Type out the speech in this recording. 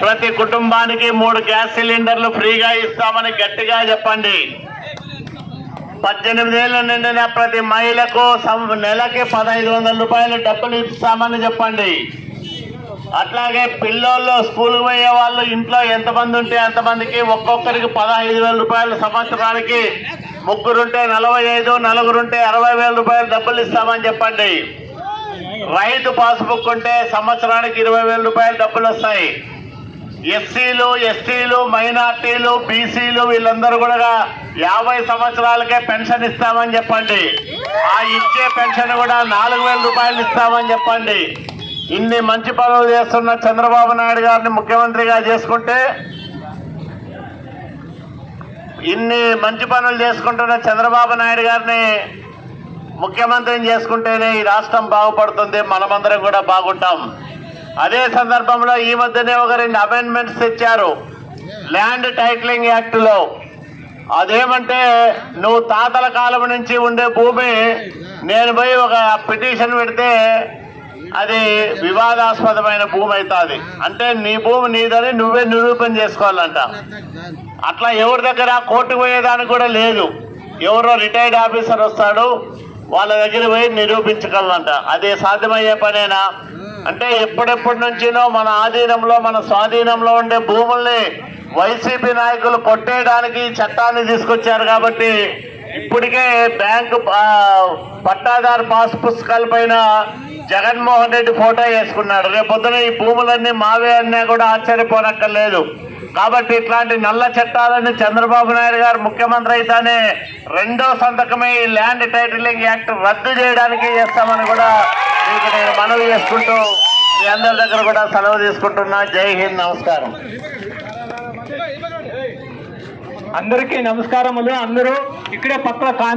ప్రతి కుటుంబానికి మూడు గ్యాస్ సిలిండర్లు ఫ్రీగా ఇస్తామని గట్టిగా చెప్పండి. పద్దెనిమిదేళ్ళు నిండిన ప్రతి మహిళకు సం- నెలకి పదహైదు వందల రూపాయలు డబ్బులు ఇస్తామని చెప్పండి. అట్లాగే పిల్లోళ్ళు స్కూల్కి పోయే వాళ్ళు ఇంట్లో ఎంతమంది ఉంటే అంతమందికి ఒక్కొక్కరికి పదహైదు వేల రూపాయలు సంవత్సరానికి. ముగ్గురుంటే నలభై ఐదు నలుగురుంటే అరవై వేల రూపాయలు డబ్బులు ఇస్తామని చెప్పండి. రైతు పాస్బుక్ ఉంటే సంవత్సరానికి ఇరవై వేల రూపాయలు డబ్బులు వస్తాయి. ఎస్సీలు ఎస్టీలు మైనార్టీలు బీసీలు వీళ్ళందరూ కూడా యాభై సంవత్సరాలకే పెన్షన్ ఇస్తామని చెప్పండి. ఆ ఇచ్చే పెన్షన్ కూడా నాలుగు వేల రూపాయలు ఇస్తామని చెప్పండి. ఇన్ని మంచి పనులు చేస్తున్న చంద్రబాబు నాయుడు గారిని ముఖ్యమంత్రిగా చేసుకుంటే ఇన్ని మంచి పనులు చేసుకుంటున్న చంద్రబాబు నాయుడు గారిని ముఖ్యమంత్రిని చేసుకుంటేనే ఈ రాష్ట్రం బాగుపడుతుంది. మనమందరం కూడా బాగుంటాం. అదే సందర్భంలో ఈ మధ్యనే ఒక రెండు అమెండ్మెంట్స్ తెచ్చారు ల్యాండ్ టైటిలింగ్ యాక్ట్లో అదేమంటే నువ్వు తాతల కాలం నుంచి ఉండే భూమి నేను పోయి ఒక పిటిషన్ పెడితే అది వివాదాస్పదమైన భూమి అవుతుంది. అంటే నీ భూమి నీదని నువ్వే నిరూపణ చేసుకోవాలంట. అట్లా ఎవరి దగ్గర కోర్టుకు పోయేదానికి కూడా లేదు. ఎవరో రిటైర్డ్ ఆఫీసర్ వస్తాడు వాళ్ళ దగ్గర పోయి నిరూపించగలంట అది సాధ్యమయ్యే పనేనా? అంటే ఎప్పుడెప్పటి నుంచినో మన ఆధీనంలో మన స్వాధీనంలో ఉండే భూముల్ని వైసీపీ నాయకులు కొట్టేయడానికి చట్టాన్ని తీసుకొచ్చారు కాబట్టి ఇప్పటికే బ్యాంకు పట్టాదారు పాస్ పుస్తకాల పైన జగన్మోహన్ రెడ్డి ఫోటో వేసుకున్నాడు. రేపు పొద్దున ఈ భూములన్నీ మావే అన్నా కూడా ఆశ్చర్యపోనక్కర్లేదు. కాబట్టి ఇట్లాంటి నల్ల చట్టాలని చంద్రబాబు నాయుడు గారు ముఖ్యమంత్రి అయితేనే రెండో సంతకమే ఈ ల్యాండ్ టైటిలింగ్ యాక్ట్ రద్దు చేయడానికి చేస్తామని కూడా మీకు నేను మనవి చేసుకుంటూ మీ అందరి దగ్గర కూడా సెలవు తీసుకుంటున్నా. జై హింద్ నమస్కారం. అందరికీ నమస్కారములు. అందరూ ఇక్కడే పక్కన కాను